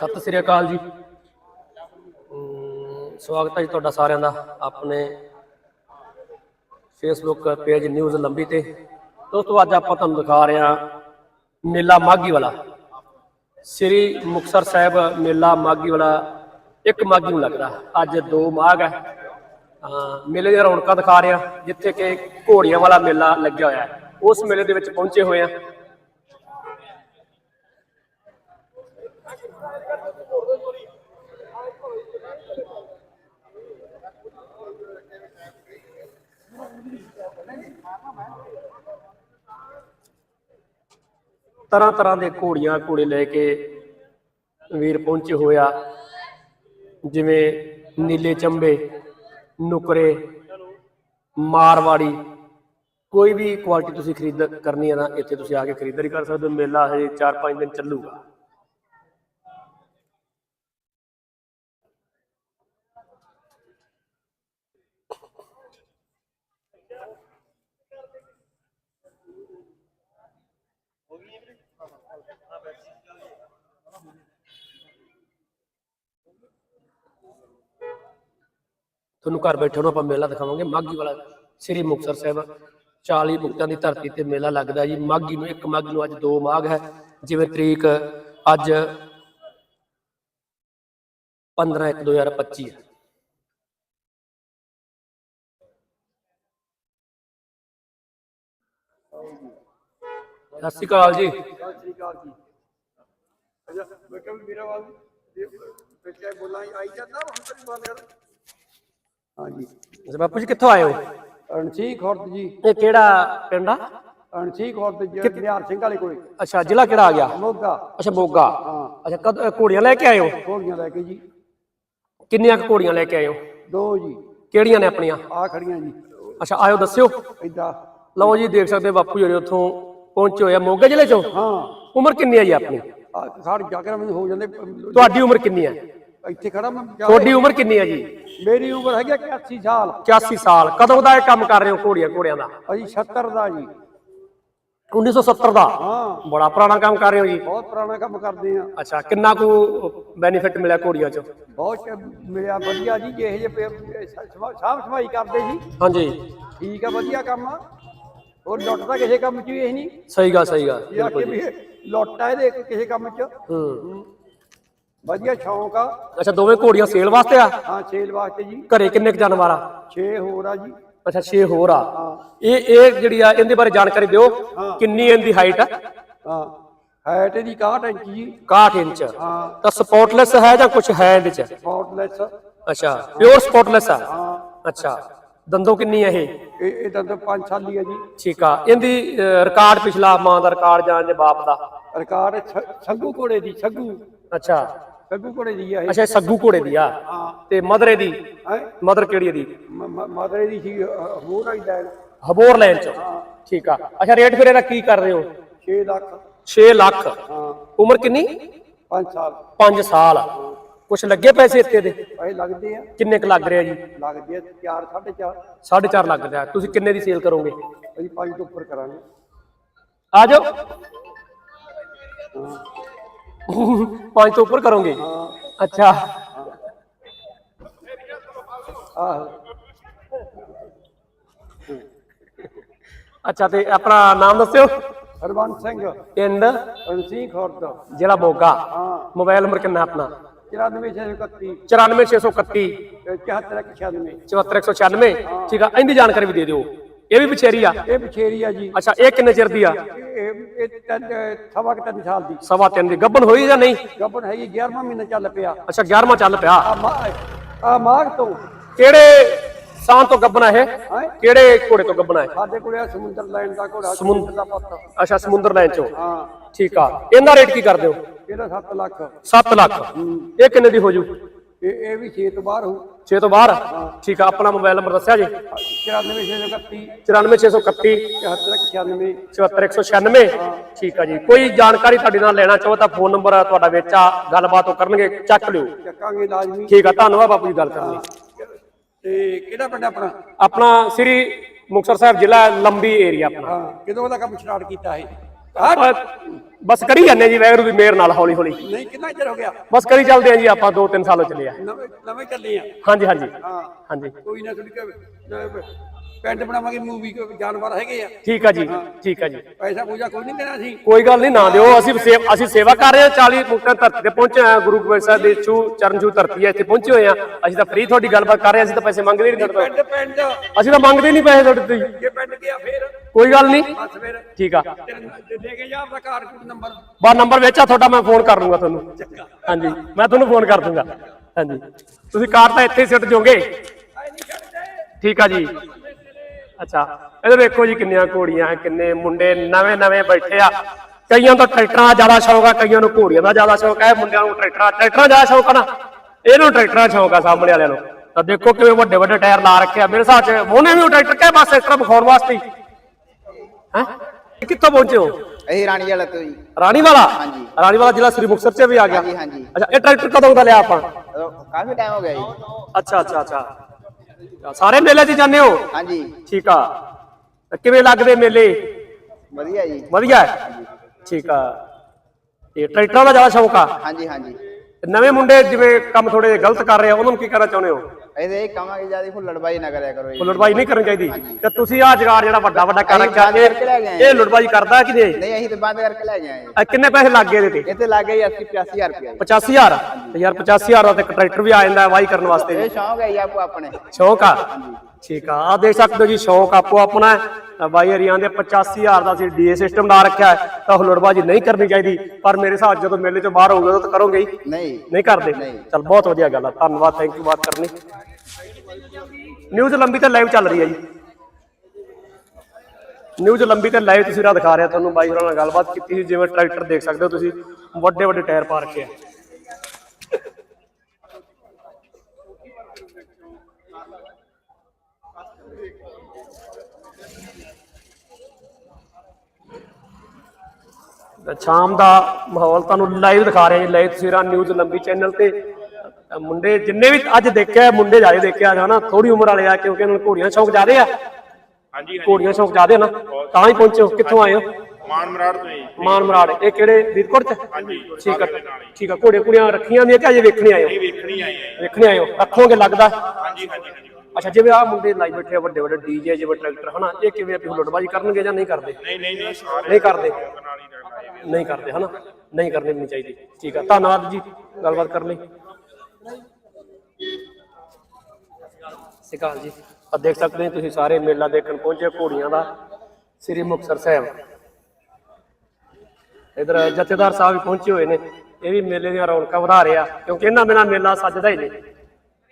ਸਤਿ ਸ੍ਰੀ ਅਕਾਲ ਜੀ। ਸਵਾਗਤ ਹੈ ਜੀ ਤੁਹਾਡਾ ਸਾਰਿਆਂ ਦਾ ਆਪਣੇ ਫੇਸਬੁੱਕ ਪੇਜ ਨਿਊਜ਼ ਲੰਬੀ ਤੇ। ਦੋਸਤੋ, ਅੱਜ ਆਪਾਂ ਤੁਹਾਨੂੰ ਦਿਖਾ ਰਹੇ ਹਾਂ ਮੇਲਾ ਮਾਗੀ ਵਾਲਾ। ਸ੍ਰੀ ਮੁਕਤਸਰ ਸਾਹਿਬ ਮੇਲਾ ਮਾਗੀ ਵਾਲਾ ਇੱਕ ਮਾਗੀ ਨੂੰ ਲੱਗਦਾ। ਅੱਜ ਦੋ ਮਾਘ ਹੈ। ਮੇਲੇ ਦੀਆਂ ਰੌਣਕਾਂ ਦਿਖਾ ਰਹੇ ਹਾਂ, ਜਿੱਥੇ ਕਿ ਘੋੜੀਆਂ ਵਾਲਾ ਮੇਲਾ ਲੱਗਿਆ ਹੋਇਆ ਹੈ। ਉਸ ਮੇਲੇ ਦੇ ਵਿੱਚ ਪਹੁੰਚੇ ਹੋਏ ਹਾਂ। ਤਰ੍ਹਾਂ ਤਰ੍ਹਾਂ ਦੇ ਘੋੜੀਆਂ ਘੋੜੇ ਲੈ ਕੇ ਵੀਰ ਪਹੁੰਚੇ ਹੋਇਆ ਜਿਵੇਂ ਨੀਲੇ ਚੰਬੇ, ਨੁਕਰੇ, ਮਾਰਵਾੜੀ, ਕੋਈ ਵੀ ਕੁਆਲਿਟੀ ਤੁਸੀਂ ਖਰੀਦ ਕਰਨੀ ਹੈ ਨਾ, ਇੱਥੇ ਤੁਸੀਂ ਆ ਕੇ ਖਰੀਦਦਾਰੀ ਕਰ ਸਕਦੇ ਹੋ। ਮੇਲਾ ਹਜੇ 4-5 ਦਿਨ ਚੱਲੂਗਾ। ਤੁਹਾਨੂੰ ਘਰ ਬੈਠੇ ਨੂੰ ਆਪਾਂ ਮੇਲਾ ਦਿਖਾਵਾਂਗੇ। ਮਾਗੀ ਵਾਲਾ ਸ੍ਰੀ ਮੁਕਤਸਰ ਸਾਹਿਬ 40 ਮੁਕਤਾਂ ਦੀ ਧਰਤੀ ਤੇ ਮੇਲਾ ਲੱਗਦਾ ਜੀ। ਮਾਗੀ ਨੂੰ ਇੱਕ ਮਾਗੀ ਨੂੰ ਅੱਜ ਦੋ ਮਾਘ ਹੈ। ਜਿਵੇਂ ਤਰੀਕ ਅੱਜ 15 1 2025 ਹੈ। ਸਤਿ ਸ਼੍ਰੀ ਅਕਾਲ ਜੀ। ਸਤਿ ਸ੍ਰੀ ਅਕਾਲ ਜੀ ਅੱਛਾ ਮੈਂ ਕਿਹਾ ਵੀ ਮੇਰਾ ਵਾਲ ਇਹ ਬੱਚਾ ਬੋਲਾਂ ਆਈ ਜਾਂਦਾ ਹੁਣ ਤੇਰੀ ਬਾਤ ਕਰ ਹਾਂਜੀ। ਅੱਛਾ ਬਾਪੂ ਜੀ ਕਿੱਥੋਂ ਆਏ ਹੋ? ਅਣਸੀ ਖੁਰਦ ਜੀ। ਇਹ ਕਿਹੜਾ ਪਿੰਡ ਆ? ਅਣਸੀ ਖੁਰਦ ਜੀ ਬਿਹਾਰ ਸਿੰਘ ਵਾਲੇ ਕੋਲੇ। ਅੱਛਾ ਜ਼ਿਲ੍ਹਾ ਕਿਹੜਾ ਆ ਗਿਆ? ਮੋਗਾ। ਅੱਛਾ ਮੋਗਾ। ਹਾਂ। ਅੱਛਾ ਕਦ ਘੋੜੀਆਂ ਲੈ ਕੇ ਆਏ ਹੋ? ਘੋੜੀਆਂ ਲੈ ਕੇ ਜੀ। ਕਿੰਨੀਆਂ ਕੁ ਘੋੜੀਆਂ ਲੈ ਕੇ ਆਏ ਹੋ? ਦੋ ਜੀ। ਕਿਹੜੀਆਂ ਨੇ ਆਪਣੀਆਂ? ਆ ਖੜੀਆਂ ਜੀ। ਅੱਛਾ ਆਇਓ ਦੱਸਿਓ। ਏਦਾਂ ਲਓ ਜੀ ਦੇਖ ਸਕਦੇ ਬਾਪੂ ਜੀ ਉੱਥੋਂ ਪਹੁੰਚੇ ਹੋਏ ਆ ਮੋਗਾ ਜ਼ਿਲ੍ਹੇ ਚੋਂ? ਹਾਂ। ਉਮਰ ਕਿੰਨੀ ਹੈ ਜੀ ਆਪਣੀ? ਆ ਖੜ ਜਾ ਕੇ ਮੈਨੂੰ ਹੋ ਜਾਂਦੇ। ਤੁਹਾਡੀ ਉਮਰ ਕਿੰਨੀ ਹੈ ਇੱਥੇ ਖੜਾ ਮੈਂ ਜਾ- ਤੁਹਾਡੀ ਉਮਰ ਕਿੰਨੀ ਹੈ ਜੀ? ਮੇਰੀ ਉਮਰ ਹੈਗੀ ਆ 81 ਸਾਲ। 81 ਸਾਲ। ਕਦੋਂ ਦਾ ਇਹ ਕੰਮ ਕਰ ਰਹੇ ਹੋ ਘੋੜੀਆਂ ਘੋੜਿਆਂ ਦਾ? ਅਜੀ 70 ਦਾ ਜੀ। 1970 ਦਾ? ਹਾਂ। ਬੜਾ ਪੁਰਾਣਾ ਕੰਮ ਕਰ ਰਹੇ ਹੋ ਜੀ? ਬਹੁਤ ਪੁਰਾਣਾ ਕੰਮ ਕਰਦੇ ਆ। ਅੱਛਾ ਕਿੰਨਾ ਕੁ ਬੈਨੀਫਿਟ ਮਿਲਿਆ ਘੋੜੀਆਂ 'ਚ? ਬਹੁਤ ਮਿਲਿਆ ਵਧੀਆ ਜੀ। ਜਿਹੇ ਜਿਹੇ ਸਾਫ਼ ਸਫ਼ਾਈ ਕਰਦੇ ਜੀ। ਹਾਂਜੀ। ਠੀਕ ਆ ਵਧੀਆ ਕੰਮ ਆ। ਹੋਰ ਲੁੱਟ ਤਾਂ ਕਿਸੇ ਕੰਮ 'ਚ ਵੀ ਇਹ ਨਹੀਂ। ਸਹੀ ਗੱਲ ਸਹੀ ਗੱਲ ਇਹ ਆ ਕਿ ਵੀ ਇਹ ਲੁੱਟ ਆ ਇਹਦੇ ਕਿਸੇ ਕੰਮ 'ਚ। ਹੂੰ। ਵਧੀਆ ਸ਼ੌਂਕ ਆ। ਅੱਛਾ ਦੋਵੇਂ ਘੋੜੀਆਂ ਸੇਲ ਵਾਸਤੇ ਆ? ਹਾਂ ਸੇਲ ਵਾਸਤੇ ਜੀ। ਘਰੇ ਕਿੰਨੇ ਕੁ ਜਾਨਵਰ ਆ? 6 ਹੋਰ ਆ ਜੀ। ਅੱਛਾ 6 ਹੋਰ ਆ। ਇਹ ਇਹ ਜਿਹੜੀ ਆ ਇਹਦੇ ਬਾਰੇ ਜਾਣਕਾਰੀ ਦਿਓ। ਕਿੰਨੀ ਇਹਦੀ ਹਾਈਟ ਆ? ਹਾਂ। ਹਾਈਟ ਦੀ 61 ਇੰਚ ਜੀ। 61 ਇੰਚ। ਹਾਂ। ਤਾਂ ਸਪੋਰਟਲੈਸ ਹੈ ਜਾਂ ਕੁਝ ਹੈ ਇਹਦੇ ਚ? ਸਪੌਟਲੈਸ ਅੱਛਾ ਪਿਓਰ ਸਪੋਰਟਲੈਸ ਆ? ਹਾਂ। ਅੱਛਾ। ਦੰਦੋਂ ਕਿੰਨੀ ਹੈ ਇਹ? ਇਹ ਇਹ ਤਾਂ 5 ਸਾਲੀ ਆ ਜੀ। ਠੀਕ ਆ। ਇਹਦੀ ਰਿਕਾਰਡ ਪਿਛਲਾ ਮਾਂ ਦਾ ਰਿਕਾਰਡ ਜਾਂ ਜੇ ਬਾਪ ਦਾ? ਰਿਕਾਰਡ ਛੱਗੂ ਘੋੜੇ ਦੀ ਛੱਗੂ ਅੱਛਾ। ਛੱਗੂ ਘੋੜੇ ਦੀ ਆ ਇਹ। ਅੱਛਾ ਸੱਗੂ ਘੋੜੇ ਦੀ ਆ? ਹਾਂ। ਤੇ ਮਦਰ ਦੀ? ਹੈ? ਮਦਰ ਕਿਹੜੀ ਇਹਦੀ ਮਦਰੇ ਦੀ ਸੀ ਹੋਰ ਆਈ ਲੈਣ ਹਬੋਰ ਲਾਈਨ ਚ। ਠੀਕ ਆ। ਅੱਛਾ ਰੇਟ ਫਿਰ ਇਹਦਾ ਕੀ ਕਰ ਰਹੇ ਹੋ? 6 ਲੱਖ। 6 ਲੱਖ। ਹਾਂ। ਉਮਰ ਕਿੰਨੀ? 5 ਸਾਲ। 5 ਸਾਲ। ਕੁਛ ਲੱਗੇ ਪੈਸੇ ਇੱਥੇ ਦੇ? ਪੈਸੇ ਲੱਗਦੇ ਆ। ਕਿੰਨੇ ਕੁ ਲੱਗ ਰਿਹਾ ਜੀ? ਲੱਗਦੇ ਆ 4 4.5 4.5 ਲੱਗ ਰਿਹਾ। ਤੁਸੀਂ ਕਿੰਨੇ ਦੀ ਸੇਲ ਕਰੋਗੇ? ਅਸੀਂ 5 ਤੋਂ ਉੱਪਰ ਕਰਾਂਗੇ। ਆ ਜਾਓ। ਪੰਜ ਤੋਂ ਉੱਪਰ ਕਰੋਗੇ? ਹਾਂ। ਅੱਛਾ। ਆਹ। ਅੱਛਾ ਤੇ ਆਪਣਾ ਨਾਮ ਦੱਸਿਓ। ਹਰਵੰਤ ਸਿੰਘ। ਪਿੰਡ? ਖੁਰਦ। ਜ਼ਿਲ੍ਹਾ ਮੋਗਾ। ਹਾਂ। ਮੋਬਾਈਲ ਨੰਬਰ ਕਿੰਨਾ ਆਪਣਾ? 94631 94631 7496 74196 ਠੀਕ ਆ ਇਹਦੀ ਜਾਣਕਾਰੀ ਵੀ ਦੇ ਦਿਓ ਇਹ ਵੀ ਵਿਛੇਰੀ ਆ ਇਹ ਬਛੇਰੀ ਆ ਜੀ ਅੱਛਾ ਇਹ ਕਿੰਨੇ ਚਿਰ ਦੀ ਆ ਇਹ ਸਵਾ ਕੁ ਸਾਲ ਦੀ ਸਵਾ ਤਿੰਨ ਦੀ ਗੱਭਣ ਹੋਈ ਜਾਂ ਨਹੀਂ ਗੱਭਣ ਹੈਗੀ 11ਵਾਂ ਮਹੀਨਾ ਚੱਲ ਪਿਆ ਅੱਛਾ 11ਵਾਂ ਚੱਲ ਪਿਆ ਆ ਮਾ ਆ ਮਾਘ ਤੋਂ ਕਿਹੜੇ ਸਾਨ ਤੋਂ ਇਹ ਹੈਂ? ਕਿਹੜੇ ਘੋੜੇ ਤੋਂ ਗੱਭਣਾ ਹੈ ਸਾਡੇ ਕੋਲੇ ਸਮੁੰਦਰ ਲੈਣ ਦਾ ਘੋੜਾ ਸਮੁੰਦਰ- ਦਾ ਪੁੱਤ ਅੱਛਾ ਸਮੁੰਦਰ ਲਾਈਨ ਚੋਂ ਹਾਂ ਠੀਕ ਆ ਇਹਦਾ ਰੇਟ ਕੀ ਕਰਦੇ ਹੋ ਇਹਦਾ 7 ਲੱਖ? 7 ਲੱਖ। ਇਹ ਕਿੰਨੇ ਦੀ ਹੋ ਜੂ? ਇਹ ਇਹ ਵੀ 6 ਤੋਂ ਬਾਹਰ ਹੋ। 6 ਤੋਂ ਬਾਹਰ? ਠੀਕ ਆ ਆਪਣਾ ਮੋਬਾਈਲ ਨੰਬਰ ਦੱਸਿਆ ਜੀ। 94631 94631 7496 74196 ਠੀਕ ਆ ਜੀ। ਕੋਈ ਜਾਣਕਾਰੀ ਤੁਹਾਡੇ ਨਾਲ ਲੈਣਾ ਚਾਹੋ ਤਾਂ ਫੋਨ ਨੰਬਰ ਤੁਹਾਡਾ ਵਿੱਚ ਆ। ਗੱਲਬਾਤ ਉਹ ਕਰਨਗੇ ਚੱਕ ਲਿਓ। ਚੱਕਾਂਗੇ ਲਾਜ਼ਮੀ। ਠੀਕ ਆ ਧੰਨਵਾਦ ਬਾਪੂ ਜੀ ਗੱਲ ਕਰਨ ਲਈ। ਤੇ ਕਿਹੜਾ ਪਿੰਡ ਆਪਣਾ? ਆਪਣਾ ਸ੍ਰੀ ਮੁਕਤਸਰ ਸਾਹਿਬ ਜ਼ਿਲ੍ਹਾ ਲੰਬੀ ਏਰੀਆ ਆਪਣਾ। ਕਿਦੋਂ ਦਾ ਕੰਮ ਸਟਾਰਟ ਕੀਤਾ ਹੈ ਆਪਾਂ ਬਸ ਕਰੀ ਜਾਂਦੇ ਜੀ ਵੈਗਰੂ ਦੀ ਮੇਰ ਨਾਲ ਹੌਲੀ ਹੌਲੀ। ਨਹੀਂ ਕਿੰਨਾ ਚਿਰ ਹੋ ਗਿਆ? ਬਸ ਕਰੀ ਚੱਲਦੇ ਆ ਜੀ ਆਪਾਂ 2-3 ਸਾਲੋਂ ਚੱਲੇ ਆ। ਨਵੇਂ ਨਵੇਂ ਚੱਲੇ ਆ? ਹਾਂਜੀ ਹਾਂਜੀ। ਹਾਂ। ਹਾਂਜੀ। ਕੋਈ ਨਾ ਕਿ ਪਿੰਡ ਬਣਾਵਾਂਗੇ ਮੂਵੀ ਕੋ ਜਾਨਵਰ ਹੈਗੇ ਆ। ਠੀਕ ਆ ਜੀ ਠੀਕ ਆ ਜੀ। ਪੈਸਾ ਪੂਜਾ ਕੋਈ ਨਹੀਂ ਦੇਣਾ ਸੀ। ਕੋਈ ਗੱਲ ਨਹੀਂ ਨਾ ਦਿਓ। ਅਸੀਂ ਅਸੀਂ ਸੇਵਾ ਕਰ ਰਹੇ ਹਾਂ। 40 ਮੁਕਤਾਂ ਧਰਤੀ ਤੇ ਪਹੁੰਚੇ ਆ ਗੁਰੂ ਗੋਬਿੰਦ ਸਾਹਿਬ ਦੇ ਛੂ ਚਰਨ ਛੂ ਧਰਤੀ ਹੈ ਇੱਥੇ ਪਹੁੰਚੇ ਹੋਏ ਆ ਅਸੀਂ ਤਾਂ ਫ੍ਰੀ ਤੁਹਾਡੀ ਗੱਲਬਾਤ ਕਰ ਰਹੇ ਅਸੀਂ ਤਾਂ ਪੈਸੇ ਮੰਗਦੇ ਨਹੀਂ ਤੁਹਾਡੇ ਪਿੰਡ ਪਿੰਡ ਅਸੀਂ ਤਾਂ ਮੰਗਦੇ ਨਹੀਂ ਪੈਸੇ ਤੁਹਾਡੇ ਤੋਂ ਜੀ। ਪਿੰਡ ਗਿਆ ਫੇਰ। ਕੋਈ ਗੱਲ ਨਹੀਂ। ਬਸ ਫੇਰ। ਠੀਕ ਆ। ਦੇ ਕੇ ਜਾ ਆਪਣਾ ਕਾਰਡ ਕੂਡ ਨੰਬਰ ਬਾ ਨੰਬਰ ਵਿੱਚ ਆ ਤੁਹਾਡਾ ਮੈਂ ਫੋਨ ਕਰ ਲੂੰਗਾ ਤੁਹਾਨੂੰ। ਹਾਂਜੀ। ਮੈਂ ਤੁਹਾਨੂੰ ਫੋਨ ਕਰ ਦੂੰਗਾ। ਹਾਂਜੀ। ਤੁਸੀਂ ਕਾਰ ਤਾਂ ਇੱਥੇ ਸਿੱਟ ਜੋਗੇ ਠੀਕ ਆ ਜੀ। ਅੱਛਾ ਇਹਦੇ ਵੇਖੋ ਜੀ ਕਿੰਨੀਆਂ ਘੋੜੀਆਂ ਕਿੰਨੇ ਮੁੰਡੇ ਨਵੇਂ ਨਵੇਂ ਬੈਠੇ ਆ। ਕਈਆਂ ਨੂੰ ਟਰੈਕਟਰਾਂ ਦਾ ਜ਼ਿਆਦਾ ਸ਼ੌਕ ਆ ਕਈਆਂ ਨੂੰ ਘੋੜੀਆਂ ਦਾ ਜ਼ਿਆਦਾ ਸ਼ੌਕ ਹੈ ਮੁੰਡਿਆਂ ਨੂੰ ਟਰੈਕਟਰਾਂ ਟਰੈਕਟਰਾਂ ਦਾ ਜ਼ਿਆਦਾ ਸ਼ੌਕ ਆ ਨਾ। ਇਹਨੂੰ ਟਰੈਕਟਰਾਂ ਦਾ ਸ਼ੌਕ ਆ ਸਾਹਮਣੇ ਵਾਲਿਆਂ ਨੂੰ। ਤਾਂ ਦੇਖੋ ਕਿਵੇਂ ਵੱਡੇ ਵੱਡੇ ਟਾਇਰ ਲਾ ਰੱਖਿਆ ਮੇਰੇ ਹਿਸਾਬ 'ਚ ਉਹਨੇ ਵੀ ਉਹ ਟਰੈਕਟਰ ਕਿਹਾ ਬਸ ਤਰ੍ਹਾਂ ਵਿਖਾਉਣ ਵਾਸਤੇ ਹੀ? ਹੈ? ਕਿੱਥੋਂ ਪਹੁੰਚੇ ਹੋ? ਅਸੀਂ ਰਾਣੀ ਵਾਲਾ ਤੋਂ ਜੀ। ਰਾਣੀ ਵਾਲਾ? ਹਾਂਜੀ। ਰਾਣੀ ਵਾਲਾ ਜ਼ਿਲ੍ਹਾ ਸ੍ਰੀ ਮੁਕਤਸਰ ਚ ਵੀ ਆ ਗਿਆ। ਹਾਂਜੀ, ਹਾਂਜੀ। ਅੱਛਾ ਇਹ ਟਰੈਕਟਰ ਕਦੋਂ ਦਾ ਲਿਆ ਆਪਾਂ? ਕਾਫੀ ਟਾਈਮ ਹੋ ਗਿਆ ਜੀ। ਅੱਛਾ ਅੱਛਾ ਅੱਛਾ। ਸਾਰੇ ਮੇਲੇ 'ਚ ਜਾਂਦੇ ਹੋ? ਹਾਂਜੀ। ਠੀਕ ਆ। ਤਾਂ ਕਿਵੇਂ ਲੱਗਦੇ ਮੇਲੇ? ਵਧੀਆ ਜੀ। ਵਧੀਆ ਹੈ? ਠੀਕ ਆ। ਤੇ ਟਰੈਕਟਰਾਂ ਦਾ ਜ਼ਿਆਦਾ ਸ਼ੌਕ ਆ? ਹਾਂਜੀ ਹਾਂਜੀ। ਨਵੇਂ ਮੁੰਡੇ ਜਿਵੇਂ ਕੰਮ ਥੋੜੇ ਜਿਹੇ ਗਲਤ ਕਰ ਰਹੇ ਆ ਉਹਨਾਂ ਨੂੰ ਕੀ ਕਰਨਾ ਚਾਹੁੰਦੇ ਹੋ? ਇਹਦੇ ਇਹ ਕਹਾਂਗੇ ਜ਼ਿਆਦਾ ਫੁੱਲੜਬਾਈ ਨਾ ਕਰਿਆ ਕਰੋ ਜੀ ਲੁੱਟਬਾਈ ਨਹੀਂ ਕਰਨੀ ਚਾਹੀਦੀ। ਤੇ ਤੁਸੀਂ ਆ ਜਗਾਰ ਜਿਹੜਾ ਵੱਡਾ ਵੱਡਾ ਕਰ ਅਸੀਂ ਰੱਖਿਆ ਬੰਦ ਕਰਕੇ ਲੈ ਗਏ ਇਹ ਇਹ ਲੁੱਟਬਾਈ ਕਰਦਾ ਕਿ ਨਹੀਂ? ਨਹੀਂ ਅਸੀਂ ਤਾਂ ਬੰਦ ਕਰਕੇ ਲੈ ਗਏ ਆ ਜੀ ਇਹ ਕਿੰਨੇ ਪੈਸੇ ਲੱਗ ਗਏ ਇਹਦੇ ਤੇ? ਇਹ ਤੇ ਲੱਗ ਗਈ 80 85000 ਰੁਪਏ। 85000 ਤੇ ਯਾਰ 85000 ਦਾ ਤੇ ਇੱਕ ਟਰੈਕਟਰ ਵੀ ਆ ਜਾਂਦਾ ਹੈ ਵਾਹੀ ਕਰਨ ਵਾਸਤੇ। ਇਹ ਸ਼ੌਂਕ ਹੈ ਜੀ ਆਪੋ ਆਪਣੇ। ਸ਼ੌਕ ਆ? ਠੀਕ ਆ। ਆ ਦੇਖ ਸਕਦੇ ਹੋ ਜੀ ਸ਼ੌਕ ਆਪੋ ਆਪਣਾ ਹੈ। ਬਾਈ ਹਰੀਆਂ ਦੇ 85000 ਦਾ ਸੀ ਡੀਏ ਸਿਸਟਮ ਲਾ ਰੱਖਿਆ ਹੈ। ਤਾਂ ਹੁਲੜਬਾਜੀ ਨਹੀਂ ਕਰਨੀ ਚਾਹੀਦੀ। ਪਰ ਮੇਰੇ ਹਿਸਾਬ ਜਦੋਂ ਮੇਲੇ ਚੋਂ ਬਾਹਰ ਹੋਊਗਾ ਤਾਂ ਕਰੋਗੇ ਹੀ। ਨਹੀਂ। ਨਹੀਂ ਕਰਦੇ। ਚਲ ਬਹੁਤ ਵਧੀਆ ਗੱਲ ਆ। ਧੰਨਵਾਦ ਥੈਂਕ ਯੂ ਬਾਤ ਕਰਨੀ। ਨਿਊਜ਼ ਲੰਬੀ ਤੇ ਲਾਈਵ ਚੱਲ ਰਹੀ ਹੈ ਜੀ। ਨਿਊਜ਼ ਲੰਬੀ ਤੇ ਲਾਈਵ ਤੁਸੀਂ ਰਾ ਦਿਖਾ ਰਿਹਾ ਤੁਹਾਨੂੰ ਬਾਈ ਹੋਰਾਂ ਨਾਲ ਗੱਲਬਾਤ ਕੀਤੀ ਸੀ। ਜਿਵੇਂ ਟਰੈਕਟਰ ਦੇਖ ਸਕਦੇ ਹੋ ਤੁਸੀਂ। ਵੱਡੇ ਵੱਡੇ ਟਾਇਰ ਪਾ ਰੱਖੇ ਆ। ਸ਼ਾਮ ਦਾ ਮਾਹੌਲ ਤੁਹਾਨੂੰ ਲਾਈਵ ਦਿਖਾ ਰਹੇ ਹਾਂ ਜੀ ਲਾਈਵ ਤਸਵੀਰਾਂ ਨਿਊਜ਼ ਲੰਬੀ ਚੈਨਲ ਤੇ। ਮੁੰਡੇ ਜਿੰਨੇ ਵੀ ਅੱਜ ਦੇਖਿਆ ਮੁੰਡੇ ਜ਼ਿਆਦਾ ਦੇਖਿਆ ਹਨਾ ਥੋੜੀ ਉਮਰ ਵਾਲੇ ਆ ਕਿਉਂਕਿ ਉਹਨਾਂ ਨੂੰ ਘੋੜੀਆਂ ਸ਼ੌਂਕ ਜ਼ਿਆਦੇ ਆ। ਹਾਂਜੀ ਘੋੜੀਆਂ ਸ਼ੌਂਕ ਜ਼ਿਆਦੇ ਨਾ ਤਾਂ ਹੀ ਪਹੁੰਚੇ ਕਿੱਥੋਂ ਆਏ ਹੋ? ਮਾਨ ਮਰਾੜ ਤੋਂ ਜੀ। ਮਾਨ ਮਰਾੜ। ਇਹ ਕਿਹੜੇ ਫਰੀਦਕੋਟ ਚ? ਹਾਂਜੀ ਠੀਕ ਆ। ਠੀਕ ਆ ਘੋੜੇ ਕੁੜੀਆਂ ਰੱਖੀਆਂ ਦੀਆਂ ਕਿ ਅਜੇ ਵੇਖਣੇ ਆਏ ਹੋ? ਵੇਖਣੀ ਆਏ ਆ ਵੇਖਣੇ ਆਏ ਹੋ? ਰੱਖੋਗੇ ਲੱਗਦਾ? ਹਾਂਜੀ ਹਾਂਜੀ। ਅੱਛਾ ਜਿਵੇਂ ਆ ਮੁੰਡੇ ਲਾਈ ਬੈਠੇ ਆ ਵੱਡੇ ਵੱਡੇ ਡੀਜੇ ਜਿਵੇਂ ਟਰੈਕਟਰ ਹਨਾ? ਇਹ ਕਿਵੇਂ ਆਪਣੀ ਲੁੱਟਬਾਜੀ ਕਰਨਗੇ ਜਾਂ ਨਹੀਂ ਕਰਦੇ? ਨਹੀਂ ਨਹੀਂ ਨਹੀਂ ਸਾਰੇ ਨਹੀਂ ਕਰਦੇ। ਨਹੀਂ ਕਰਦੇ ਹਨਾ? ਨਹੀਂ ਕਰਨੀ ਨਹੀਂ ਚਾਹੀਦੀ। ਠੀਕ ਆ ਧੰਨਵਾਦ ਜੀ। ਗੱਲਬਾਤ ਕਰਨ ਲਈ। ਸਿਕਾਲ ਜੀ। ਆ ਦੇਖ ਸਕਦੇ ਹੋ ਤੁਸੀਂ ਸਾਰੇ ਮੇਲਾ ਦੇਖਣ ਪਹੁੰਚੇ ਘੋੜੀਆਂ ਦਾ ਸ੍ਰੀ ਮੁਕਤਸਰ ਸਾਹਿਬ। ਇਧਰ ਜਥੇਦਾਰ ਸਾਹਿਬ ਵੀ ਪਹੁੰਚੇ ਹੋਏ ਨੇ। ਇਹ ਵੀ ਮੇਲੇ ਦੀਆਂ ਰੌਣਕਾਂ ਵਧਾ ਰਹੇ ਕਿਉਂਕਿ ਇਹਨਾਂ ਬਿਨਾਂ ਮੇਲਾ ਸੱਜਦਾ ਹੀ ਨਹੀਂ।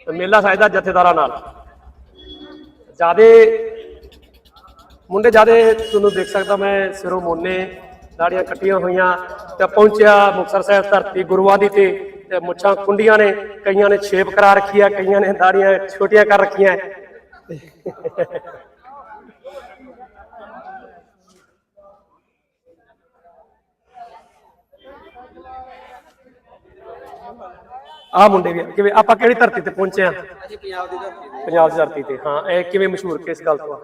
ਤੇ ਮੇਲਾ ਸੱਜਦਾ ਜਥੇਦਾਰਾਂ ਨਾਲ। ਜਿਆਦੇ ਮੁੰਡੇ ਜਿਆਦੇ ਤੁਹਾਨੂੰ ਦੇਖ ਸਕਦਾ ਮੈਂ ਸਿਰੋਂ ਮੋਨੇ, ਦਾੜੀਆਂ ਕੱਟੀਆਂ ਹੋਈਆਂ ਤੇ ਪਹੁੰਚਿਆ ਮੁਕਤਸਰ ਸਾਹਿਬ ਧਰਤੀ ਗੁਰੂਆਂ ਦੀ ਤੇ ਤੇ ਮੁੱਛਾਂ ਕੁੰਡੀਆਂ ਨੇ, ਕਈਆਂ ਨੇ ਛੇਪ ਕਰਾ ਰੱਖੀ ਆ, ਕਈਆਂ ਨੇ ਦਾੜੀਆਂ ਛੋਟੀਆਂ ਕਰ ਰੱਖੀਆਂ। ਆ ਮੁੰਡੇ ਵੀ ਆ। ਕਿਵੇਂ ਆਪਾਂ ਕਿਹੜੀ ਧਰਤੀ ਤੇ ਪਹੁੰਚੇ ਆ? ਅਸੀਂ ਪੰਜਾਬ ਦੀ ਧਰਤੀ ਤੇ। ਪੰਜਾਬ ਦੀ ਧਰਤੀ ਤੇ ਹਾਂ ਇਹ ਕਿਵੇਂ ਮਸ਼ਹੂਰ ਕਿਸ ਗੱਲ ਤੋਂ ਆ?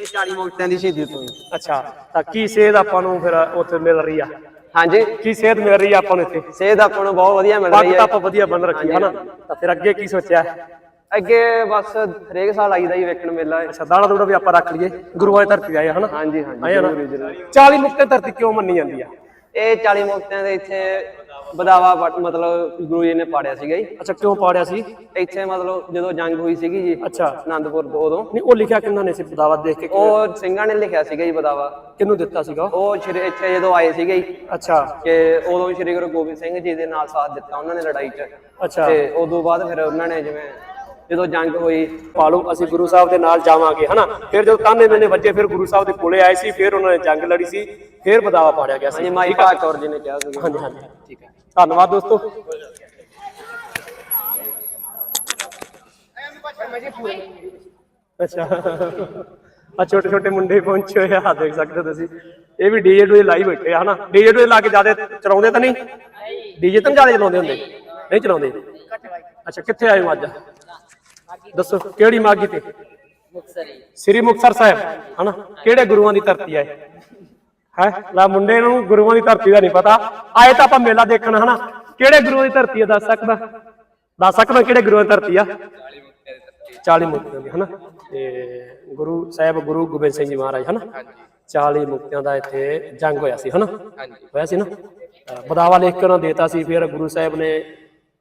ਇਹ 40 ਮੁਕਤਿਆਂ ਦੀ ਸ਼ਹੀਦੀ ਤੋਂ ਅੱਛਾ ਤਾਂ ਕੀ ਸੇਧ ਆਪਾਂ ਨੂੰ ਫਿਰ ਉੱਥੇ ਮਿਲ ਰਹੀ ਆ? ਹਾਂਜੀ। ਕੀ ਸੇਧ ਮਿਲ ਰਹੀ ਆ ਆਪਾਂ ਨੂੰ ਇੱਥੇ? ਸੇਧ ਆਪਾਂ ਨੂੰ ਬਹੁਤ ਵਧੀਆ ਮਿਲ ਰਹੀ ਤਾਂ ਹੈ ਆਪਾਂ ਵਧੀਆ ਬੰਨ ਰੱਖੀ ਹੈ ਨਾ ਤਾਂ ਫਿਰ ਅੱਗੇ ਕੀ ਸੋਚਿਆ? ਅੱਗੇ ਬਸ ਹਰੇਕ ਸਾਲ ਆਈਦਾ ਹੀ ਵੇਖਣ ਮੇਲਾ ਹੈ। ਅੱਛਾ ਦਾਣਾ ਦੂੜਾ ਵੀ ਆਪਾਂ ਰੱਖ ਲਈਏ। ਗੁਰੂਆਂ ਦੀ ਧਰਤੀ ਆਏ ਹਨਾ? ਹਾਂਜੀ ਹਾਂਜੀ ਆਏ ਨਾ? ਜ਼ਰੂਰ ਜ਼ਰੂਰ। 40 ਮੁਕਤੇ ਧਰਤੀ ਕਿਉਂ ਮੰਨੀ ਜਾਂਦੀ ਆ? ਇਹ 40 ਮੁਕਤਿਆਂ ਦੇ ਇੱਥੇ ਬਦਾਵਾ ਪਟ- ਮਤਲਬ ਗੁਰੂ ਜੀ ਨੇ ਪਾੜਿਆ ਸੀਗਾ ਜੀ। ਅੱਛਾ ਕਿਉਂ ਪਾੜਿਆ ਸੀ? ਇੱਥੇ ਮਤਲਬ ਜਦੋਂ ਜੰਗ ਹੋਈ ਸੀਗੀ ਜੀ ਅੱਛਾ। ਆਨੰਦਪੁਰ ਤੋਂ ਉਦੋਂ। ਨਹੀਂ ਉਹ ਲਿਖਿਆ ਕਿੰਨਾ ਨੇ ਸੀ ਬਦਾਵਾ ਦੇਖ ਕੇ ਉਹ ਸਿੰਘਾਂ ਨੇ ਲਿਖਿਆ ਸੀਗਾ ਜੀ ਬਦਾਵਾ ਕਿਹਨੂੰ ਦਿੱਤਾ ਸੀਗਾ? ਉਹ? ਉਹ ਸ਼੍ਰੀ ਇੱਥੇ ਜਦੋਂ ਆਏ ਸੀਗੇ ਜੀ ਅੱਛਾ। ਕਿ ਉਦੋਂ ਸ਼੍ਰੀ ਗੁਰੂ ਗੋਬਿੰਦ ਸਿੰਘ ਜੀ ਦੇ ਨਾਲ ਸਾਥ ਦਿੱਤਾ ਉਹਨਾਂ ਨੇ ਲੜਾਈ 'ਚ। ਅੱਛਾ। ਤੇ ਉਦੋਂ ਬਾਅਦ ਫਿਰ ਉਹਨਾਂ ਨੇ ਜਿਵੇਂ ਜਦੋਂ ਜੰਗ ਹੋਈ ਪਾਲੋ ਅਸੀਂ ਗੁਰੂ ਸਾਹਿਬ ਦੇ ਨਾਲ ਜਾਵਾਂਗੇ ਹਨਾ? ਫਿਰ ਜਦੋਂ ਤਾਨੇ ਮੈਨੇ ਵੱਜੇ ਫਿਰ ਗੁਰੂ ਸਾਹਿਬ ਦੇ ਕੋਲੇ ਆਏ ਸੀ ਫਿਰ ਉਹਨਾਂ ਨੇ ਜੰਗ ਲੜੀ ਸੀ ਫਿਰ ਬਦਾਵਾ ਪਾੜਿਆ ਗਿਆ ਸੀ। ਹਾਂਜੀ ਮਾਈ ਭਾਗ ਕੌਰ ਜੀ ਨੇ ਕਿਹਾ ਸੀ। ਹਾਂਜੀ ਹਾਂਜੀ ਠੀਕ ਹੈ ਧੰਨਵਾਦ ਦੋਸਤੋ। ਅੱਛਾ। ਆ ਛੋਟੇ ਛੋਟੇ ਮੁੰਡੇ ਪਹੁੰਚੇ ਹੋਏ ਆ। ਦੇਖ ਸਕਦੇ ਹੋ ਤੁਸੀਂ। ਇਹ ਵੀ ਡੀਜੇ ਡੂਜੇ ਲਾਈ ਬੈਠੇ ਆ ਹਨਾ? ਡੀਜੇ ਡੂਜੇ ਲਾ ਕੇ ਜ਼ਿਆਦਾ ਚਲਾਉਂਦੇ ਤਾਂ ਨਹੀਂ? ਡੀਜੇ ਤਾਂ ਜ਼ਿਆਦਾ ਚਲਾਉਂਦੇ ਹੁੰਦੇ? ਨਹੀਂ ਚਲਾਉਂਦੇ? ਅੱਛਾ ਕਿੱਥੇ ਆਏ ਹੋ ਅੱਜ? ਦੱਸੋ ਕਿਹੜੀ ਮਾਗੀ ਤੇ? ਸ੍ਰੀ ਮੁਕਤਸਰ ਸਾਹਿਬ ਹਨਾ? ਕਿਹੜੇ ਗੁਰੂਆਂ ਦੀ ਧਰਤੀ ਹੈ ਹੈ? ਲੈ ਮੁੰਡੇ ਨੂੰ ਗੁਰੂਆਂ ਦੀ ਧਰਤੀ ਦਾ ਨਹੀਂ ਪਤਾ। ਆਏ ਤਾਂ ਆਪਾਂ ਮੇਲਾ ਦੇਖਣ ਹਨਾ? ਕਿਹੜੇ ਗੁਰੂਆਂ ਦੀ ਧਰਤੀ ਆ? ਦੱਸ ਸਕਦਾ ਦੱਸ ਸਕਦਾ ਕਿਹੜੇ ਗੁਰੂਆਂ ਦੀ ਧਰਤੀ ਆ? 40 ਮੁਕਤਿਆਂ ਦੀ ਹਨਾ? ਤੇ ਗੁਰੂ ਸਾਹਿਬ ਗੁਰੂ ਗੋਬਿੰਦ ਸਿੰਘ ਜੀ ਮਹਾਰਾਜ ਹਨਾ? 40 ਮੁਕਤਿਆਂ ਦਾ ਇੱਥੇ ਜੰਗ ਹੋਇਆ ਸੀ ਹਨਾ? ਹੋਇਆ ਸੀ ਨਾ? ਬਦਾਵਾ ਲਿਖ ਕੇ ਉਹਨਾਂ ਦੇਤਾ ਸੀ ਫਿਰ ਗੁਰੂ ਸਾਹਿਬ ਨੇ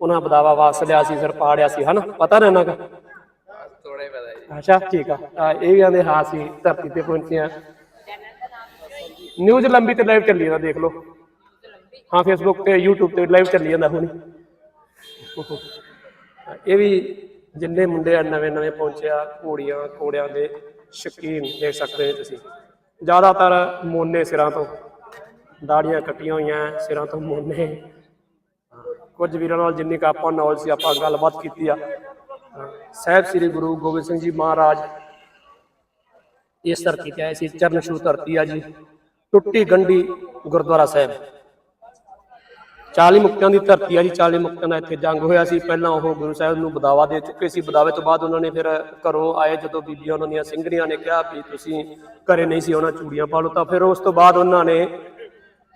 ਉਹਨਾਂ ਬਦਾਵਾ ਵਾਪਸ ਲਿਆ ਸੀ ਫਿਰ ਪਾੜਿਆ ਸੀ ਹਨਾ? ਪਤਾ ਨਾ ਇਹਨਾਂ ਦਾ? ਥੋੜਾ ਹੀ ਪਤਾ ਜੀ। ਅੱਛਾ ਠੀਕ ਆ। ਆ, ਇਹ ਵੀ ਆਂਦੇ ਹਾਂ ਸੀ ਧਰਤੀ ਤੇ ਪਹੁੰਚੇ ਆ। ਨਿਊਜ਼ ਲੰਬੀ ਤੇ ਲਾਈਵ ਚੱਲੀ ਜਾਂਦਾ, ਦੇਖ ਲਓ। ਹਾਂ ਫੇਸਬੁੱਕ ਤੇ, YouTube ਤੇ ਲਾਈਵ ਚੱਲੀ ਜਾਂਦਾ ਹੁਣ। ਇਹ ਵੀ ਜਿੰਨੇ ਮੁੰਡੇ ਆ, ਨਵੇਂ ਨਵੇਂ ਪਹੁੰਚਿਆ ਘੋੜੀਆਂ, ਘੋੜਿਆਂ ਦੇ ਸ਼ੌਕੀਨ ਦੇਖ ਸਕਦੇ ਹੋ ਤੁਸੀਂ। ਜ਼ਿਆਦਾਤਰ ਮੋਨੇ ਸਿਰਾਂ ਤੋਂ। ਦਾੜੀਆਂ ਕੱਟੀਆਂ ਹੋਈਆਂ, ਸਿਰਾਂ ਤੋਂ ਮੋਨੇ। ਕੁਝ ਵੀਰਾਂ ਨਾਲ ਜਿੰਨੀ ਕੁ ਆਪਾਂ ਨੌਲੇਜ ਸੀ, ਆਪਾਂ ਗੱਲਬਾਤ ਕੀਤੀ ਆ। ਸਾਹਿਬ ਸ੍ਰੀ ਗੁਰੂ ਗੋਬਿੰਦ ਸਿੰਘ ਜੀ ਮਹਾਰਾਜ, ਇਸ ਧਰਤੀ ਤੇ ਆਏ ਸੀ, ਚਰਨ ਛੂ ਧਰਤੀ ਆ ਜੀ। ਟੁੱਟੀ ਗੰਢੀ ਗੁਰਦੁਆਰਾ ਸਾਹਿਬ। 40 ਮੁਕਤਿਆਂ ਦੀ ਧਰਤੀ ਆ ਜੀ 40 ਮੁਕਤਿਆਂ ਦਾ ਇੱਥੇ ਜੰਗ ਹੋਇਆ ਸੀ। ਪਹਿਲਾਂ ਉਹ ਗੁਰੂ ਸਾਹਿਬ ਨੂੰ ਬਦਾਵਾ ਦੇ ਚੁੱਕੇ ਸੀ। ਬਦਾਵੇ ਤੋਂ ਬਾਅਦ ਉਹਨਾਂ ਨੇ ਫਿਰ ਘਰੋਂ ਆਏ। ਜਦੋਂ ਬੀਬੀਆਂ ਉਹਨਾਂ ਦੀਆਂ ਸਿੰਘਣੀਆਂ ਨੇ ਕਿਹਾ ਵੀ ਤੁਸੀਂ ਘਰੇ ਨਹੀਂ ਸੀ ਉਹਨਾਂ ਚੂੜੀਆਂ ਪਾ ਲਓ, ਤਾਂ ਫਿਰ ਉਸ ਤੋਂ ਬਾਅਦ ਉਹਨਾਂ ਨੇ,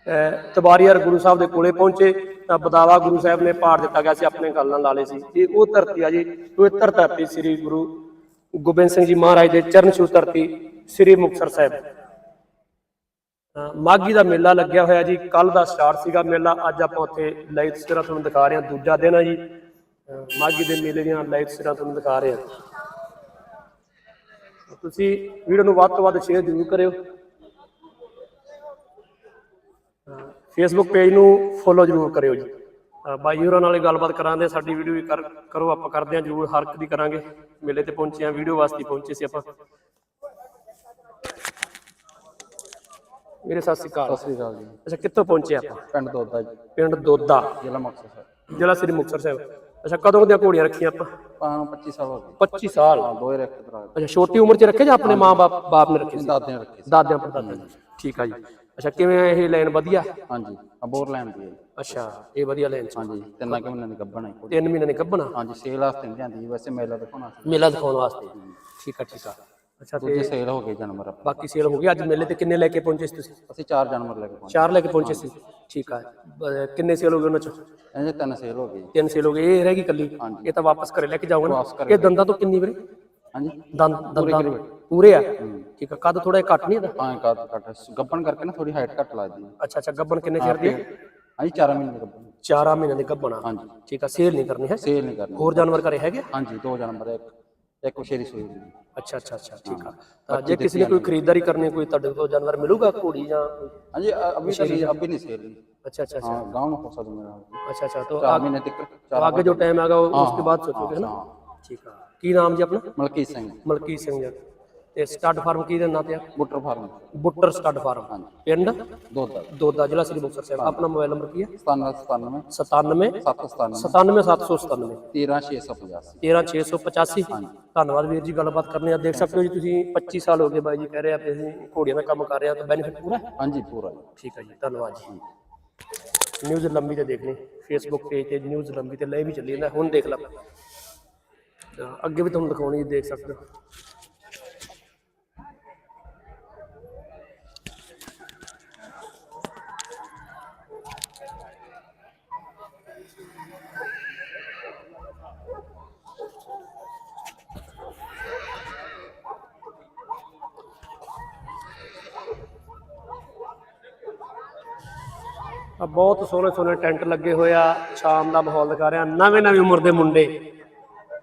ਅਹ, ਤਬਾਰੀਆਰ ਗੁਰੂ ਸਾਹਿਬ ਦੇ ਕੋਲੇ ਪਹੁੰਚੇ। ਤਾਂ ਬਦਾਵਾ ਗੁਰੂ ਸਾਹਿਬ ਨੇ ਪਾੜ ਦਿੱਤਾ ਗਿਆ ਸੀ, ਆਪਣੇ ਗੱਲ ਨਾਲ ਲਾ ਲਏ ਸੀ। ਇਹ ਉਹ ਧਰਤੀ ਆ ਜੀ, ਪਵਿੱਤਰ ਧਰਤੀ ਸ੍ਰੀ ਗੁਰੂ ਗੋਬਿੰਦ ਸਿੰਘ ਜੀ ਮਹਾਰਾਜ ਦੇ ਚਰਨ ਛੂ ਧਰਤੀ ਸ੍ਰੀ ਮੁਕਤਸਰ ਸਾਹਿਬ। ਅਹ ਮਾਘੀ ਦਾ ਮੇਲਾ ਲੱਗਿਆ ਹੋਇਆ ਜੀ ਕੱਲ ਦਾ ਸਟਾਰਟ ਸੀਗਾ ਮੇਲਾ, ਅੱਜ ਆਪਾਂ ਉੱਥੇ ਲਾਈਵ ਤਸਵੀਰਾਂ ਤੁਹਾਨੂੰ ਦਿਖਾ ਰਹੇ ਹਾਂ, ਦੂਜਾ ਦਿਨ ਹੈ ਜੀ। ਅਹ ਮਾਘੀ ਦੇ ਮੇਲੇ ਦੀਆਂ ਲਾਈਵ ਤਸਵੀਰਾਂ ਤੁਹਾਨੂੰ ਦਿਖਾ ਰਹੇ ਹਾਂ। ਤੁਸੀਂ ਵੀਡੀਓ ਨੂੰ ਵੱਧ ਤੋਂ ਵੱਧ ਸ਼ੇਅਰ ਜ਼ਰੂਰ ਕਰਿਓ। ਫੇਸਬੁੱਕ ਪੇਜ ਨੂੰ ਫੋਲੋ ਜ਼ਰੂਰ ਕਰਿਓ ਜੀ। ਬਾਈ ਹੋਰਾਂ ਨਾਲ ਗੱਲਬਾਤ ਕਰਾਂਗੇ ਸਾਡੀ ਵੀਡੀਓ ਵੀ ਕਰ ਕਰੋ, ਆਪਾਂ ਕਰਦੇ ਹਾਂ ਜ਼ਰੂਰ, ਹਰ ਇੱਕ ਦੀ ਕਰਾਂਗੇ। ਮੇਲੇ ਤੇ ਪਹੁੰਚੇ ਆ ਵੀਡੀਓ ਵਾਸਤੇ ਪਹੁੰਚੇ ਸੀ ਆਪਾਂ। ਮੇਰੇ ਸਤਿ ਸ਼੍ਰੀ ਅਕਾਲ। ਸਤਿ ਸ੍ਰੀ ਅਕਾਲ ਜੀ। ਅੱਛਾ ਕਿੱਥੋਂ ਪਹੁੰਚੇ ਆਪਾਂ? ਪਿੰਡ ਦੋਦਾ ਜੀ। ਪਿੰਡ ਦੋਦਾ। ਜ਼ਿਲ੍ਹਾ ਮੁਕਤਸਰ ਸਾਹਿਬ। ਜ਼ਿਲ੍ਹਾ ਸ੍ਰੀ ਮੁਕਤਸਰ ਸਾਹਿਬ। ਅੱਛਾ ਕਦੋਂ ਦੀਆਂ ਘੋੜੀਆਂ ਰੱਖੀਆਂ ਆਪਾਂ? ਪਾਣ 25 ਸਾਲ ਹੋ ਗਏ। 25 ਸਾਲ? ਹਾਂ ਦੋ ਹੀ ਰੱਖ ਤਰਾ ਅੱਛਾ ਛੋਟੀ ਉਮਰ 'ਚ ਰੱਖੇ ਜਾਂ ਆਪਣੇ ਮਾਂ-ਬਾਪ ਬਾਪ ਨੇ ਰੱਖੇ ਦਾਦਿਆਂ ਰੱਖੇ ਦਾਦਿਆਂ ਪੜਦਾਦਿਆਂ ਠੀਕ ਆ ਜੀ। ਅੱਛਾ ਕਿਵੇਂ ਇਹ ਲਾਈਨ ਵਧੀਆ? ਹਾਂਜੀ ਅਬੋਰ ਲੈਣ ਦੀ ਹੈ। ਅੱਛਾ ਇਹ ਵਧੀਆ ਲਾਈਨ ਹਾਂਜੀ ਤਿੰਨਾਂ ਕੁ ਮਹੀਨਿਆਂ ਦੀ ਗੱਭਣ ਹੈ। ਤਿੰਨ ਮਹੀਨੇ ਨੇ ਕੱਢਣਾ ਹਾਂਜੀ ਸੇਲ ਵਾਸਤੇ ਨਹੀਂ ਜਾਂਦੀ ਵੈਸੇ ਮੇਲਾ ਦਿਖਾਉਣਾ ਮੇਲਾ ਦਿਖਾਉਣ ਵਾਸਤੇ। ਠੀਕ ਆ ਠੀਕ ਆ। ਅੱਛਾ ਤੇ ਦੂਜੇ ਸੇਲ ਹੋ ਗਏ ਜਾਨਵਰ ਆਪਣੇ। ਬਾਕੀ ਸੇਲ ਹੋ ਗਈ। ਅੱਜ ਮੇਲੇ ਤੇ ਕਿੰਨੇ ਲੈ ਕੇ ਪਹੁੰਚੇ ਸੀ ਤੁਸੀਂ? ਅਸੀਂ ਚਾਰ ਜਾਨਵਰ ਲੈ ਕੇ ਪਹੁੰਚੇ। ਚਾਰ ਲੈ ਕੇ ਪਹੁੰਚੇ ਸੀ। ਠੀਕ ਆ। ਬ- ਕਿੰਨੇ ਸੇਲ ਹੋ ਗਏ ਉਹਨਾਂ ਚੋਂ? ਇਹਦੇ ਤਿੰਨ ਸੇਲ ਹੋ ਗਏ ਜੀ। ਤਿੰਨ ਸੇਲ ਹੋ ਗਏ। ਇਹ ਰਹਿ ਗਈ ਕੱਲੀ ਇਹ ਤਾਂ ਵਾਪਸ ਘਰੇ ਲੈ ਕੇ ਜਾਊਗਾ ਨਾ? ਵਾਪਸ ਘਰੇ ਇਹ ਦੰਦਾਂ ਤੋਂ ਕਿੰਨੀ ਵੀਰੇ? ਹਾਂਜੀ। ਦੰਦ ਦੰਦਾਂ ਪੂਰੇ ਆ? ਠੀਕ ਆ। ਕੱਦ ਥੋੜਾ ਘੱਟ ਨਹੀਂ ਇਹਦਾ? ਹਾਂ ਕੱਟ ਕੱਟ ਗੱਭਣ ਕਰਕੇ ਨਾ ਥੋੜੀ ਹਾਈਟ ਘੱਟ ਲੱਗਦੀ ਹੈ ਅੱਛਾ ਅੱਛਾ। ਗੱਬਨ ਕਿੰਨੇ ਚਿਰ ਦੀ ਹੈ? ਹਾਂਜੀ ਚਾਰ ਮਹੀਨੇ ਦੀ ਗੱਭਣ ਚਾਰਾਂ ਮਹੀਨਿਆਂ ਦੀ ਗੱਬਣਾ ਹਾਂਜੀ। ਠੀਕ ਆ। ਸੇਲ ਨਹੀਂ ਕਰਨੀ ਹੈ। ਸੇਲ ਨਹੀਂ ਕਰਨੀ। ਹੋਰ ਜਾਨਵਰ ਘਰੇ ਹੈਗੇ ਆ? ਹਾਂਜੀ ਦੋ ਜਾਨਵਰ ਇੱਕ। ਇੱਕ ਸ਼ੇਰੀ ਸੂਈ ਦੀ ਅੱਛਾ ਅੱਛਾ ਅੱਛਾ ਠੀਕ ਆ ਤਾਂ ਜੇ ਕਿਸੇ ਨੇ ਕੋਈ ਖਰੀਦਦਾਰੀ ਕਰਨੀ ਕੋਈ ਤੁਹਾਡੇ ਕੋਲ ਜਾਨਵਰ ਮਿਲੂਗਾ ਘੋੜੀ ਜਾਂ ਕੋਈ? ਹਾਂਜੀ ਅ- ਅਭੀ ਤਾਂ ਅਭੀ ਨਹੀਂ ਸੇਲ ਜੀ ਅੱਛਾ ਅੱਛਾ ਅੱਛਾ हाँ गाँव में हो सकता मेरा ਅੱਛਾ ਅੱਛਾ तो चार आग- महीने तक तो चार आगे जो टाइम आएगा वो उसके बाद हाँ, सोचोगे ना हाँ। ठीक है ਕੀ ਨਾਮ ਜੀ ਆਪਣਾ मलकीत सिंह ਮਲਕੀਤ ਸਿੰਘ ਜੀ ਤੇ ਸਟੱਡ ਫਾਰਮ ਕੀ ਦੇ ਨਾਂ ਤੇ ਆ? Buttar farm. Buttar stud farm. ਪਿੰਡ? ਦੋਦਾ ਦੋਦਾ ਜ਼ਿਲ੍ਹਾ ਸ੍ਰੀ ਮੁਕਤਸਰ ਸਾਹਿਬ। ਆਪਣਾ ਮੋਬਾਈਲ ਨੰਬਰ ਕੀ ਹੈ 9797 97 797 13650 ਧੰਨਵਾਦ ਵੀਰ ਜੀ ਗੱਲਬਾਤ ਕਰਨ ਆ। ਦੇਖ ਸਕਦੇ ਹੋ ਜੀ ਤੁਸੀਂ 25 ਸਾਲ ਹੋ ਗਏ ਬਾਈ ਜੀ ਕਹਿ ਰਹੇ ਆ ਤੇ ਅਸੀਂ ਘੋੜੀਆਂ ਦਾ ਕੰਮ ਕਰ ਰਹੇ ਆ ਤਾਂ ਬੈਨੀਫਿਟ ਪੂਰਾ ਹਾਂਜੀ ਪੂਰਾ ਠੀਕ ਹੈ ਜੀ ਧੰਨਵਾਦ ਜੀ। ਨਿਊਜ਼ ਲੰਬੀ ਤੇ ਦੇਖ ਫੇਸਬੁੱਕ ਪੇਜ ਤੇ ਨਿਊਜ਼ ਲੰਬੀ ਤੇ ਲਾਈਵ ਹੀ ਚੱਲੀ ਜਾਂਦਾ। ਹੁਣ ਦੇਖ ਲਾ। ਅੱਗੇ ਵੀ ਤੁਹਾਨੂੰ ਦਿਖਾਉਣੀ ਦੇਖ ਸਕਦੇ ਹੋ। ਬਹੁਤ ਸੋਹਣੇ ਸੋਹਣੇ ਟੈਂਟ ਲੱਗੇ ਹੋਏ ਆ, ਸ਼ਾਮ ਦਾ ਮਾਹੌਲ ਦਿਖਾ ਰਿਹਾ ਨਵੇਂ ਨਵੇਂ ਉਮਰ ਦੇ ਮੁੰਡੇ।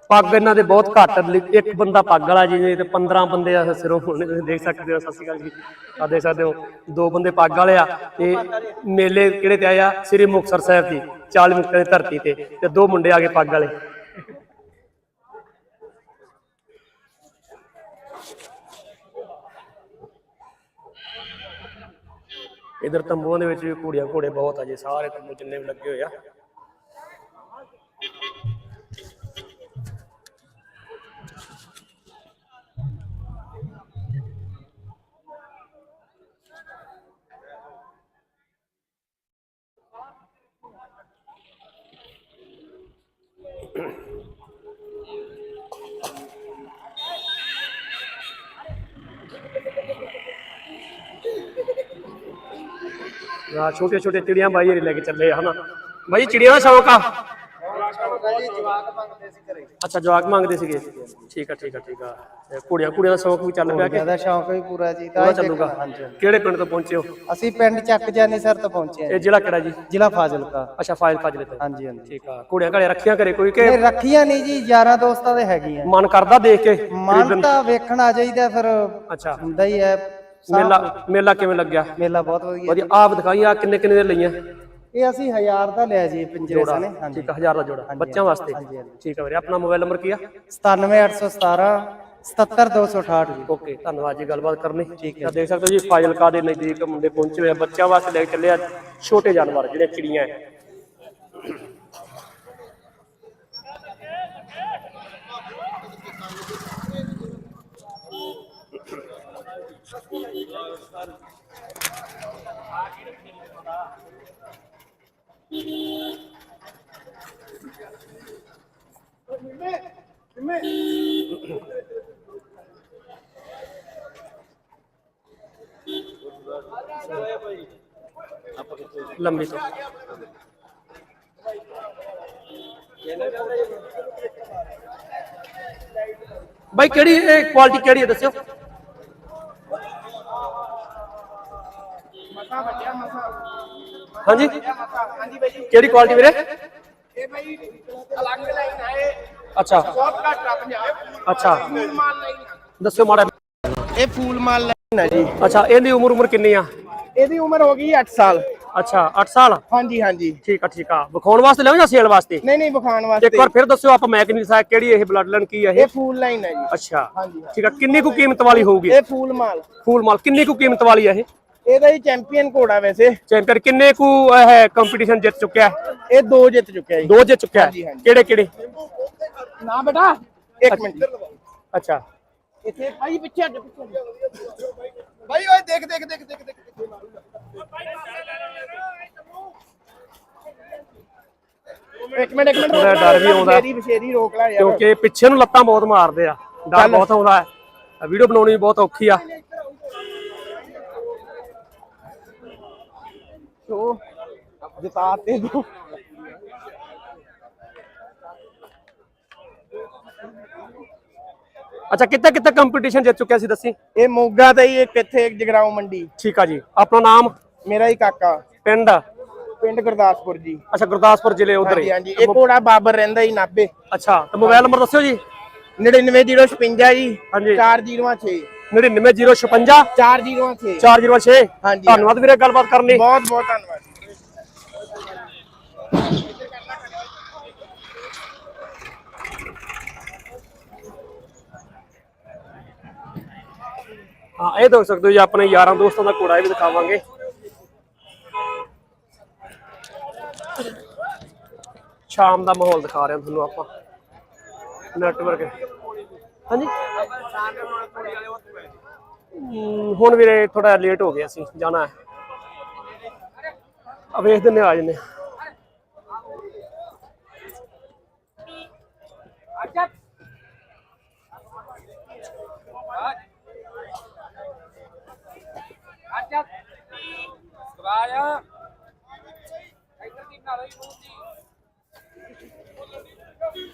ਪੱਗ ਇਹਨਾਂ ਦੇ ਬਹੁਤ ਘੱਟ ਇੱਕ ਬੰਦਾ ਪੱਗ ਵਾਲਾ ਜੀ ਨੇ ਤੇ 15 ਬੰਦੇ ਆ ਸਿਰੋਂ ਹੋਣੇ ਤੁਸੀਂ ਦੇਖ ਸਕਦੇ ਹੋ, ਸਤਿ ਸ਼੍ਰੀ ਅਕਾਲ ਜੀ। ਆ ਦੇਖ ਸਕਦੇ ਹੋ, ਦੋ ਬੰਦੇ ਪੱਗ ਵਾਲੇ ਆ, ਤੇ ਮੇਲੇ ਕਿਹੜੇ ਤੇ ਆਏ ਆ? ਸ੍ਰੀ ਮੁਕਤਸਰ ਸਾਹਿਬ ਦੀ 40 ਮੁਕਤਿਆਂ ਦੀ ਧਰਤੀ ਤੇ ਤੇ ਦੋ ਮੁੰਡੇ ਆ ਗਏ ਪੱਗ ਵਾਲੇ। ਇਧਰ ਤੰਬੂਆਂ ਦੇ ਵਿੱਚ ਵੀ ਘੋੜੀਆਂ ਘੋੜੇ ਬਹੁਤ ਆ ਜੀ, ਸਾਰੇ ਤੰਬੂ ਜਿੰਨੇ ਵੀ ਲੱਗੇ ਹੋਏ ਆ। ਆ ਛੋਟੇ ਛੋਟੇ ਚਿੜੀਆਂ ਬਾਈ ਹਰੀ ਲੈ ਕੇ ਚੱਲੇ ਆ ਹਨਾ। ਬਾਈ ਚਿੜੀਆਂ ਦਾ ਸ਼ੌਕ ਆ? ਅੱਛਾ ਜਵਾਕ ਮੰਗਦੇ ਸੀਗੇ। ਠੀਕ ਆ ਠੀਕ ਆ ਠੀਕ ਆ। ਤੇ ਕੁੜੀਆਂ ਕੁੜੀਆਂ ਦਾ ਸ਼ੌਕ ਵੀ ਚੱਲ ਪਿਆ ਕਿ ਜ਼ਿਆਦਾ ਸ਼ੌਂਕ ਵੀ ਪੂਰਾ ਜੀ ਤਾਂ ਚੱਲੂਗਾ। ਕਿਹੜੇ ਪਿੰਡ ਤੋਂ ਪਹੁੰਚੇ ਹੋ? ਅਸੀਂ ਪਿੰਡ ਚੱਕ ਜਾਨੀ ਸਰ ਤੋਂ ਪਹੁੰਚੇ ਇਹ ਹਾਂ ਜ਼ਿਲ੍ਹਾ ਕਿਹੜਾ ਜੀ? ਜ਼ਿਲ੍ਹਾ ਫਾਜ਼ਿਲਕਾ। ਅੱਛਾ ਫਾਇਲ ਫਾਜ਼ਲੇ ਤੋਂ। ਹਾਂਜੀ ਹਾਂਜੀ। ਠੀਕ ਆ ਕੁੜੀਆਂ ਘਰੇ ਰੱਖੀਆਂ ਘਰੇ ਕੋਈ ਕਿ ਨਹੀਂ ਰੱਖੀਆਂ ਨਹੀਂ ਜੀ ਯਾਰਾਂ ਦੋਸਤਾਂ ਦੇ ਹੈਗੀਆਂ। ਮਨ ਕਰਦਾ ਦੇਖ ਕੇ ਮਨ ਤਾਂ ਵੇਖਣ ਜਾਈਦਾ ਫਿਰ ਅੱਛਾ। ਹੁੰਦਾ ਹੀ ਹੈ। ਮੇਲਾ ਮੇਲਾ ਕਿਵੇਂ ਲੱਗਿਆ? ਮੇਲਾ ਬਹੁਤ ਵਧੀਆ ਵਧੀਆ। ਆਪ ਦਿਖਾਈ ਆ ਕਿੰਨੇ ਕਿੰਨੇ ਦੇ ਲਈਆਂ? ਇਹ ਅਸੀਂ ਹਜ਼ਾਰ ਦਾ ਲਿਆ ਜੀ ਪਿੰਜਰੇ ਸਨੇ। ਹਾਂਜੀ ਠੀਕ ਆ ਹਜ਼ਾਰ ਦਾ ਜੋੜਾ। ਬੱਚਿਆਂ ਵਾਸਤੇ। ਠੀਕ ਆ ਵੀਰੇ ਆਪਣਾ ਮੋਬਾਈਲ ਨੰਬਰ ਕੀ ਆ? 97817 77268 ਜੀ। ਓਕੇ ਧੰਨਵਾਦ ਜੀ ਗੱਲਬਾਤ ਕਰਨੀ। ਠੀਕ ਹੈ ਦੇਖ ਸਕਦੇ ਹੋ ਜੀ ਫਾਜ਼ਿਲਕਾ ਦੇ ਨਜ਼ਦੀਕ ਮੁੰਡੇ ਪਹੁੰਚੇ ਹੋਏ ਬੱਚਿਆਂ ਵਾਸਤੇ ਲੈ ਕੇ ਚੱਲੇ ਆ ਛੋਟੇ ਜਾਨਵਰ ਜਿਹੜੇ ਚਿੜੀਆਂ ਹੈ। ਲੰਬੀ ਤੋਂ ਬਾਈ ਕਿਹੜੀ ਇਹ ਕੁਆਲਿਟੀ ਕਿਹੜੀ ਹੈ ਦੱਸਿਓ ਹਾਂਜੀ। ਕਿਹੜੀ ਕੁਆਲਿਟੀ ਵੀਰੇ? ਇਹ ਭਾਈ ਅਲੱਗ ਲਾਈਨ ਹੈ ਅੱਛਾ। ਬਹੁਤ ਘੱਟ ਆ ਪੰਜਾਬ। ਅੱਛਾ। ਮਾਲ ਲਾਈਨ ਦੱਸਿਓ ਮਾੜਾ ਇਹ ਫੂਲ ਮਾਲ ਲਾਈਨ ਹੈ ਜੀ। ਅੱਛਾ ਇਹਦੀ ਉਮਰ ਉਮਰ ਕਿੰਨੀ ਆ? ਇਹਦੀ ਉਮਰ ਹੋ ਗਈ 8 ਸਾਲ। ਅੱਛਾ 8 ਸਾਲ? ਹਾਂਜੀ ਹਾਂਜੀ। ਠੀਕ ਆ ਠੀਕ ਆ। ਵਿਖਾਉਣ ਵਾਸਤੇ ਲਿਆਓ ਜਾਂ ਸੇਲ ਵਾਸਤੇ? ਨਹੀਂ ਨਹੀਂ ਇੱਕ ਵਾਸਤੇ। ਵਾਰ ਫਿਰ ਦੱਸਿਓ ਆਪਾਂ ਮੈਕ ਨਹੀਂ ਸਾਇ ਕਿਹੜੀ ਇਹ ਬਲੱਡ ਲਾਈਨ ਕੀ ਹੈ ਇਹ? ਇਹ ਫੂਲ ਲਾਈਨ ਹੈ ਜੀ। ਅੱਛਾ। ਹਾਂਜੀ ਠੀਕ ਆ ਕਿੰਨੀ ਕੁ ਕੀਮਤ ਵਾਲੀ ਹੋਊਗੀ? ਇਹ ਫੂਲ ਮਾਲ। ਫੂਲ ਮਾਲ ਕਿੰਨੀ ਕੁ ਕੀਮਤ ਵਾਲੀ ਹੈ ਇਹ? ਇਹਦਾ ਹੀ ਚੈਂਪੀਅਨ ਘੋੜਾ ਵੈਸੇ। ਚੈਂਪੀਅਨ ਕਿੰਨੇ ਕੁ ਇਹ ਕੰਪੀਟੀਸ਼ਨ ਜਿੱਤ ਚੁੱਕਿਆ? ਹੈ ਇਹ ਦੋ ਜਿੱਤ ਚੁੱਕਿਆ ਜੀ। ਦੋ ਜਿੱਤ ਚੁੱਕਿਆ। ਹਾਂਜੀ, ਹੈ ਹਾਂਜੀ। ਕਿਹੜੇ ਕਿਹੜੇ? ਨਾ ਬੇਟਾ। ਇੱਕ ਮਿੰਟ। ਅੱਛਾ। ਇੱਥੇ ਭਾਈ ਪਿੱਛੇ ਹਟ ਪਿੱਛੇ ਭਾਈ ਓਏ ਦੇਖ ਦੇਖ ਦੇਖ ਦੇਖ ਦੇਖ। ਇੱਕ ਮਿੰਟ ਇੱਕ ਮਿੰਟ ਥੋੜ੍ਹਾ ਡਰ ਵੀ ਆਉਂਦਾ। ਬਸ਼ੇਰੀ ਰੋਕ ਲੈ ਯਾਰ। ਕਿਉਂਕਿ ਪਿੱਛੇ ਨੂੰ ਲੱਤਾਂ ਬਹੁਤ ਮਾਰਦੇ ਆ। ਡਰ। ਬਹੁਤ ਆਉਂਦਾ ਹੈ। ਵੀਡੀਓ ਬਣਾਉਣੀ ਬਹੁਤ ਔਖੀ ਆ। ਤੇ ਦੋ ਅੱਛਾ ਕਿੱਥੇ ਕਿੱਥੇ ਕੰਪੀਟੀਸ਼ਨ ਜਿੱਤ ਚੁੱਕਿਆ ਸੀ ਦੱਸੀ? ਇਹ ਮੋਗਾ ਤੇ ਹੀ ਇੱਕ ਇੱਥੇ ਇੱਕ ਜਗਰਾਉਂ ਮੰਡੀ। ਠੀਕ ਆ ਜੀ। ਆਪਣਾ ਨਾਮ? ਮੇਰਾ ਹੀ ਕਾਕਾ। ਪਿੰਡ? ਪਿੰਡ ਗੁਰਦਾਸਪੁਰ ਜੀ। ਅੱਛਾ ਗੁਰਦਾਸਪੁਰ ਜ਼ਿਲ੍ਹੇ ਉਧਰ ਹਾਂਜੀ ਹੀ। ਹਾਂਜੀ ਇਹ ਘੋੜਾ ਬਾਬਰ ਰਹਿੰਦਾ ਹੀ ਨਾਬੇ ਅੱਛਾ ਤੇ ਮੋਬਾਈਲ ਨੰਬਰ ਦੱਸਿਓ ਜੀ। 99056 ਜੀ। ਹਾਂਜੀ। 406 99056 406 406 ਹਾਂਜੀ। ਧੰਨਵਾਦ ਵੀਰੇ ਗੱਲਬਾਤ ਕਰਨ। ਲਈ ਬਹੁਤ ਬਹੁਤ ਧੰਨਵਾਦ। ਹਾਂ, ਇਹ ਦੇਖ ਸਕਦੇ ਹੋ ਜੀ, ਆਪਣੇ ਯਾਰਾਂ ਦੋਸਤਾਂ ਦਾ ਘੋੜਾ ਇਹ ਵੀ ਦਿਖਾਵਾਂਗੇ। ਸ਼ਾਮ ਦਾ ਮਾਹੌਲ ਦਿਖਾ ਰਹੇ ਹਾਂ ਤੁਹਾਨੂੰ ਆਪਾਂ। ਨੈਟਵਰਕ ਹਾਂਜੀ? ਹੁਣ ਵੀਰੇ ਥੋੜਾ ਲੇਟ ਹੋ ਗਿਆ ਸੀ ਜਾਣਾ ਹੈ। ਆ ਵੇਖ ਦਿੰਨੇ ਆ ਜੰਨੇ ਇੱਧਰ ਦੀ ਨਾਲ ਹੀ ਮੂੰਹ ਦੀ